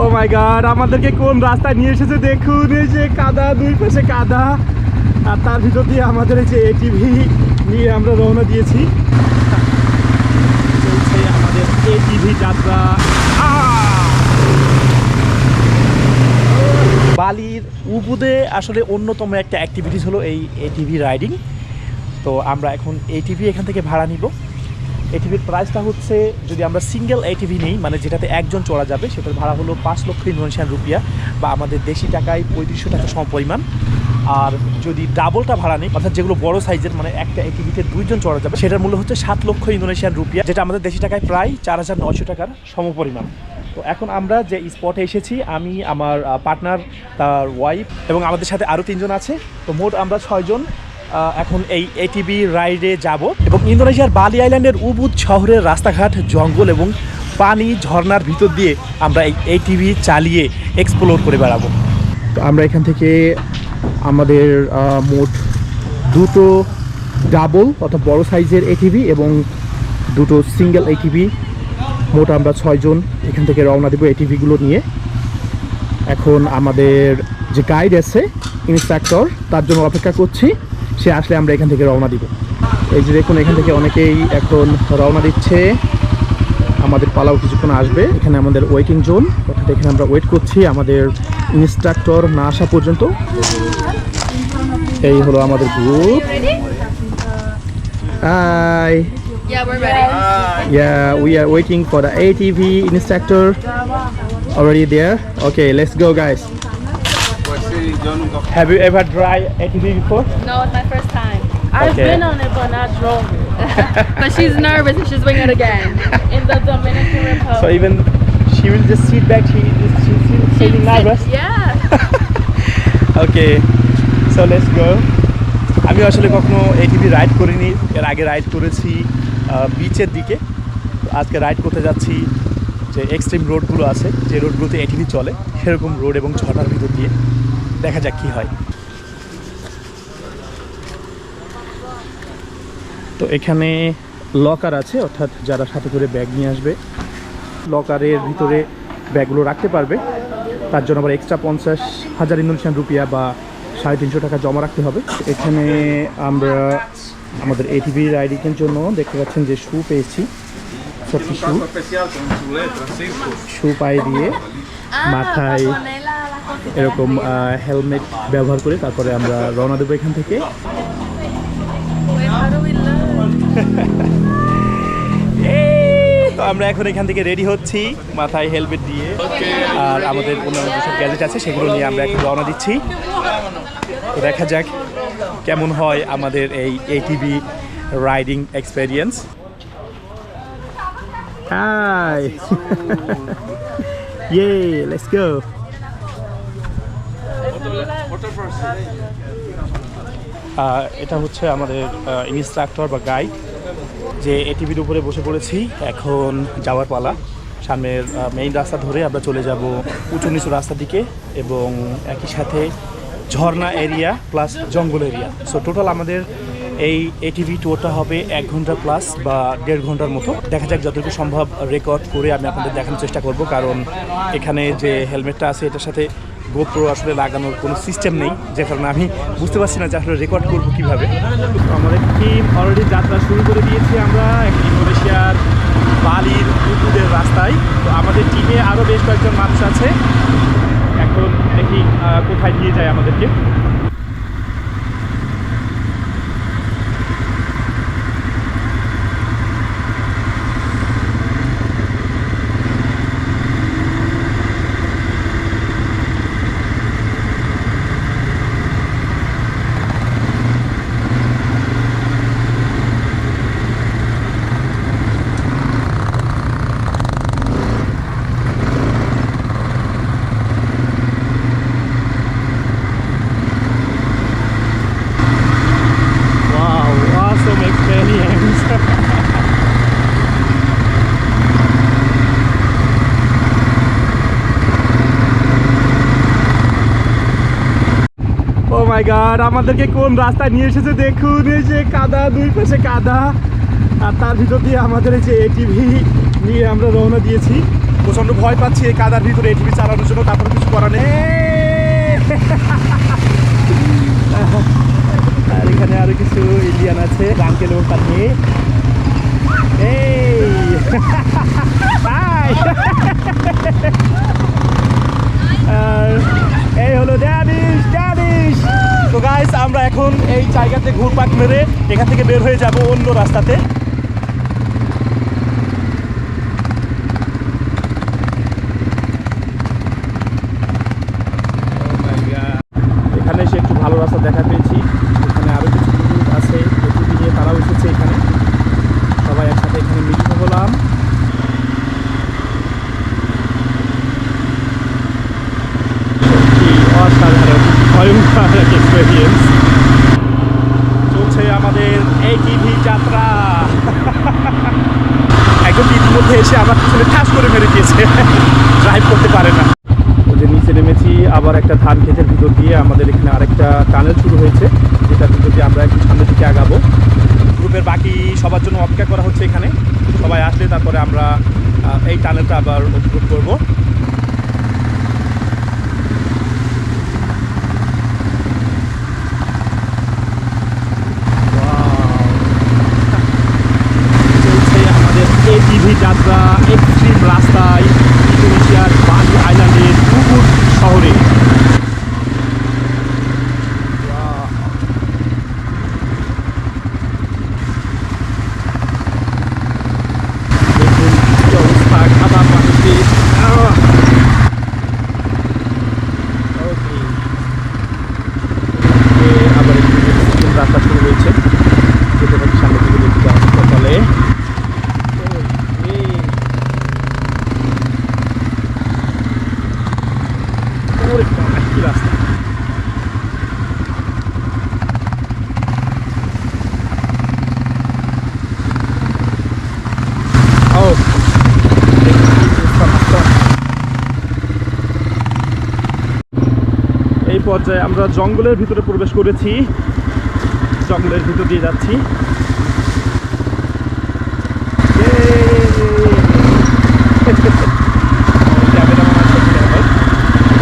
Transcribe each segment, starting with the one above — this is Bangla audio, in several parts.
ও মাই গড আমাদেরকে কোন রাস্তায় নিয়ে এসেছে দেখুন, এই যে কাদা, দুই পাশে কাদা। আর তার ভিতর দিয়ে আমাদের এই যে এটিভি নিয়ে আমরা রওনা দিয়েছি। চলছে আমাদের এটিভি যাত্রা! বালির উবুদে আসলে অন্যতম একটা অ্যাক্টিভিটিস হলো এই এটিভি রাইডিং তো আমরা এখন এটিভি এখান থেকে ভাড়া নিব। এটিভির প্রাইসটা হচ্ছে, যদি আমরা সিঙ্গেল এটিভি নিই মানে যেটাতে একজন চড়া যাবে, সেটার ভাড়া হলো পাঁচ লক্ষ ইন্দোনেশিয়ান রুপিয়া বা আমাদের দেশি টাকায় পঁয়ত্রিশশো টাকা সমপরিমাণ আর যদি ডাবলটা ভাড়া নেই, অর্থাৎ যেগুলো বড় সাইজের মানে একটা এটিভিতে দুইজন চড়া যাবে, সেটার মূল্য হচ্ছে সাত লক্ষ ইন্দোনেশিয়ান রুপিয়া, যেটা আমাদের দেশি টাকায় প্রায় চার হাজার নয়শো টাকার সমপরিমাণ তো এখন আমরা যে স্পটে এসেছি, আমি, আমার পার্টনার তার ওয়াইফ এবং আমাদের সাথে আরও তিনজন আছে। তো মোট আমরা ছয়জন। এখন এই এটিভি রাইডে যাব। এবং ইন্দোনেশিয়ার বালি আইল্যান্ডের উবুদ শহরের রাস্তাঘাট, জঙ্গল এবং পানি ঝর্নার ভিতর দিয়ে আমরা এই এটিভি চালিয়ে এক্সপ্লোর করে বেড়াবো। তো আমরা এখান থেকে আমাদের মোট দুটো ডাবল অর্থাৎ বড় সাইজের এটিভি এবং দুটো সিঙ্গেল এটিভি মোট আমরা ছয়জন এখান থেকে রওনা দেবো এটিভিগুলো নিয়ে। এখন আমাদের যে গাইড আছে ইনস্ট্রাক্টর তার জন্য অপেক্ষা করছি। সে আসলে আমরা এখান থেকে রওনা দিব। এই যে দেখুন এখান থেকে অনেকেই এখন রওনা দিচ্ছে। আমাদের পালাও কিছুক্ষণ আসবে। এখানে আমাদের ওয়েটিং জোন অর্থাৎ এখানে আমরা ওয়েট করছি আমাদের ইনস্ট্রাক্টর না আসা পর্যন্ত। এই হলো আমাদের group hi Yeah, we're ready. Yeah, we are waiting for the ATV instructor already there. Okay, let's go, guys. Have you ever tried ATV before? No, it's my first time. I've Okay. been on it, but not drove it. But she's nervous and she's doing it again. In the Dominican Republic. So even she will just sit back. She is she, she's feeling nervous. Yeah. Okay, so let's go. আমি আসলে কখনো এটিভি রাইড করিনি এর আগে রাইড করেছি বিচের দিকে তো আজকে রাইড করতে যাচ্ছি যে এক্সট্রিম রোডগুলো আছে যে রোডগুলোতে এটিভি চলে সেরকম রোড এবং ঝর্ণার ভিতর দিয়ে দেখা যাক কী হয়। তো এখানে লকার আছে অর্থাৎ যারা সাথে করে ব্যাগ নিয়ে আসবে লকারের ভিতরে ব্যাগগুলো রাখতে পারবে। তার জন্য আবার এক্সট্রা পঞ্চাশ হাজার ইন্দোনেশিয়ান রুপিয়া বা সাড়ে তিনশো টাকা জমা রাখতে হবে। এখানে আমরা আমাদের এটিভি রাইডিংয়ের জন্য দেখতে পাচ্ছেন যে শু পেয়েছি। সত্যি শু. শু পায়ে দিয়ে মাথায় এরকম হেলমেট ব্যবহার করে তারপরে আমরা রওনা দেবো এখান থেকে। তো আমরা এখন এখান থেকে রেডি হচ্ছি মাথায় হেলমেট দিয়ে। আর আমাদের অন্যান্য যেসব গ্যাজেট আছে সেগুলো নিয়ে আমরা এখন রওনা দিচ্ছি। তো দেখা যাক কেমন হয় আমাদের এই ATV riding experience hi yeah let's go এটা হচ্ছে আমাদের ইনস্ট্রাক্টর বা গাইড যে এটিভির উপরে বসে পড়েছি। এখন যাওয়ার পালা। সামনের মেইন রাস্তা ধরে আমরা চলে যাব উঁচু নিচু রাস্তার দিকে এবং একই সাথে ঝর্ণা এরিয়া প্লাস জঙ্গল এরিয়া সো টোটাল আমাদের এই এটিভি ট্যুরটা হবে এক ঘণ্টা প্লাস বা দেড় ঘণ্টার মতো। দেখা যাক যতটুকু সম্ভব রেকর্ড করে আমি আপনাদের দেখানোর চেষ্টা করব। কারণ এখানে যে হেলমেটটা আছে, এটার সাথে গোপ্রো আসলে লাগানোর কোনো সিস্টেম নেই, যে কারণে আমি বুঝতে পারছি না যে আসলে রেকর্ড করব কীভাবে। আমাদের টিম অলরেডি যাত্রা শুরু করে দিয়েছি আমরা ইন্দোনেশিয়ার বালির উপুদের রাস্তায়। তো আমাদের টিমে আরও বেশ কয়েকজন মানুষ আছে। এখন দেখি কোথায় নিয়ে যায় আমাদেরকে। মাই গড আমাদেরকে কোন রাস্তায় নিয়ে এসেছে দেখুন, এই যে কাদা, দুই পাশে কাদা। আর তার ভিতর দিয়ে আমাদের এই যে এটিভি নিয়ে আমরা রওনা দিয়েছি। প্রচণ্ড ভয় পাচ্ছি এই কাদার ভিতরে এটিভি চালানোর জন্য, তারপরে কিছু করার নেই। আর এখানে আরও কিছু ইন্ডিয়ান আছে আঙ্কেল এবং এই! হলো ড্যানিশ ড্যানিশ তো গাইস আমরা এখন এই জায়গাতে ঘুরপাক মেরে এখান থেকে বের হয়ে যাব অন্য রাস্তাতে। এখানে এসে একটু ভালো রাস্তা দেখা পেয়েছি এখানে আরও কিছু গ্রুপ আছে এটিভি নিয়ে তারাও এসেছে এখানে সবাই একসাথে এখানে মিলিত হলাম সত্যি অসাধারণ ভয়ঙ্কর এক এক্সপিরিয়েন্স চলছে আমাদের এই টিভি যাত্রা। একদম টিভির মধ্যে এসে আমার পিছনে ঠাস করে মেরে দিয়েছে। ড্রাইভ করতে পারে না। যে নিচে নেমেছি, আবার একটা ধান ক্ষেতের ভিতর দিয়ে আমাদের এখানে আরেকটা টানেল শুরু হয়েছে, যেটার ভিতর দিয়ে আমরা একটু সামনের দিকে আগাবো। গ্রুপের বাকি সবার জন্য অপেক্ষা করা হচ্ছে এখানে। সবাই আসলে তারপরে আমরা এই টানেলটা আবার অতিক্রম করব চলছে আমাদের এটিভি যাত্রা এক্সট্রিম রাস্তায় ইন্দোনেশিয়ার বালি আইল্যান্ডের উবুর শহরে Wow. দেখুন কি অবস্থা কাদা পানিতে আহ! Okay. এদিকে আবার একটু নতুন রাস্তা শুরু হয়েছে যেতে থাকি সামনের দিকে দেখতে হাসপাতালে ওরে বাবা, কি. এই পর্যায়ে আমরা জঙ্গলের ভিতরে প্রবেশ করেছি জঙ্গলের ভিতর দিয়ে যাচ্ছি ক্যামেরাম্যান আছে ক্যামেরাম্যান।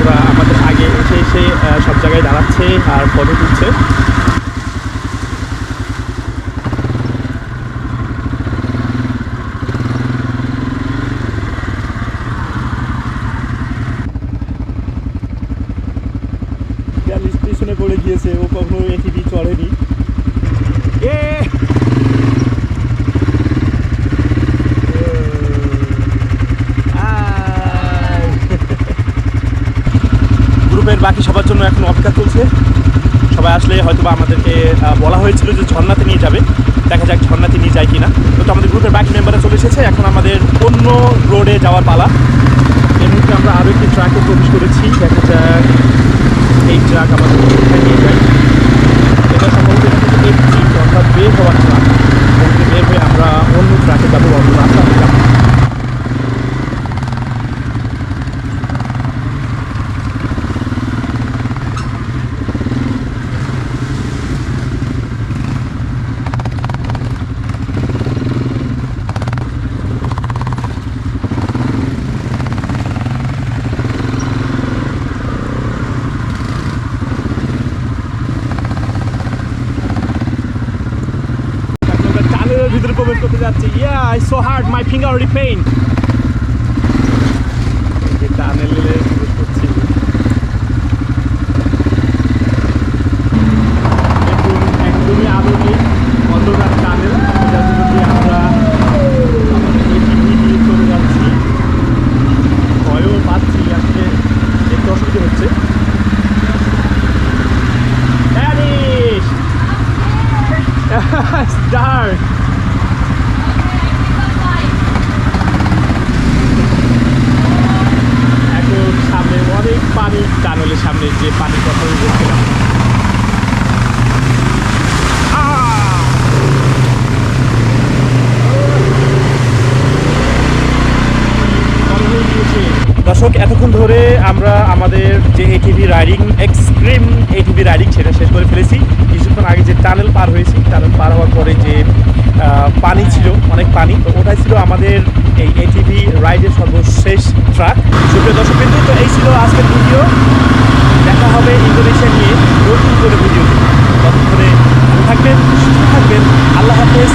ওরা আমাদের আগে এসে এসে আহ, সব জায়গায় দাঁড়াচ্ছে আর ফটো তুলছে গ্যালি স্টেশনে পড়ে গিয়েছে ও কখনো এটিভি চড়েনি এ গ্রুপের বাকি সবার জন্য এখন অপেক্ষা চলছে। সবাই আসলে হয়তো বা আমাদেরকে বলা হয়েছিল যে ঝর্ণাতে নিয়ে যাবে। দেখা যাক ঝর্ণাতে নিয়ে যায় কিনা। তো আমাদের গ্রুপের বাকি মেম্বাররা চলে এসেছে। এখন আমাদের অন্য রোডে যাওয়ার পালা। এর মুহূর্তে আমরা আরও একটি ট্রাকে প্রবেশ করেছি। দেখা যাক এই ট্রাক আমাদের নিয়ে যায়। এটা সম্ভবত অর্থাৎ বের হওয়ার ট্রাক বের হয়ে আমরা অন্য ট্রাকে যাব, অন্য যাব এখন টানেলের ভিতরে প্রবেশ করতে যাচ্ছি। Yeah I so hard my finger already pain টানেলে প্রবেশ করছি দেখুন একদমই আলো নেই অন্ধকার টানেল যার ভিতর দিয়ে আমরা আমাদের ATV নিয়ে চলে যাচ্ছি ভয়ও পাচ্ছি আসলে দেখতে অসুবিধা হচ্ছে Danish! It's dark. এখন সামনে অনেক পানি টানলের সামনে যে পানির কথা বলছিলাম। দর্শক, এতক্ষণ ধরে আমরা আমাদের যে ATV riding extreme ATV riding সেটা শেষ করে ফেলেছি কিছুক্ষণ আগে যে টানেল পার হয়েছি টানেল পার হওয়ার পরে যে পানি ছিল, অনেক পানি। তো ওটাই ছিল আমাদের এই এটিভি রাইডের সর্বশেষ ট্রাক। সুপ্রিয় দর্শক তো এই ছিল আজকের ভিডিও। দেখা হবে ইন্দোনেশিয়া নিয়ে নতুন করে ভিডিও ততক্ষণে ভালো থাকবেন, সুস্থ থাকবেন। আল্লাহ হাফেজ।